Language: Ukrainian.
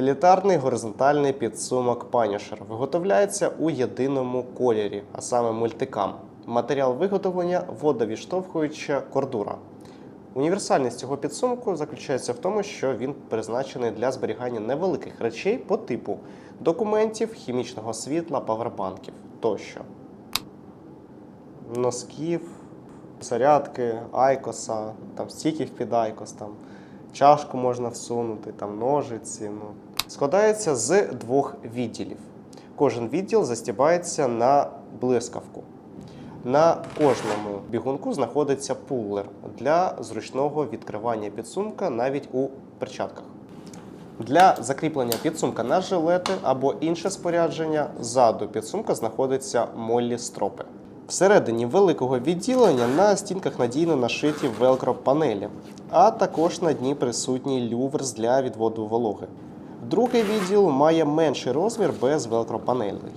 Утилітарний горизонтальний підсумок Punisher виготовляється у єдиному кольорі, а саме мультикам. Матеріал виготовлення водовідштовхуюча кордура. Універсальність цього підсумку заключається в тому, що він призначений для зберігання невеликих речей по типу документів, хімічного світла, павербанків тощо. Носків, зарядки, айкоса, там стіків під айкос, там чашку можна всунути, там ножиці. Ну. Складається з двох відділів. Кожен відділ застібається на блискавку. На кожному бігунку знаходиться пулер для зручного відкривання підсумка навіть у перчатках. Для закріплення підсумка на жилети або інше спорядження ззаду підсумка знаходиться моллі стропи. Всередині великого відділення на стінках надійно нашиті велкро панелі, а також на дні присутній люверс для відводу вологи. Другий відділ має менший розмір без велкро панелей.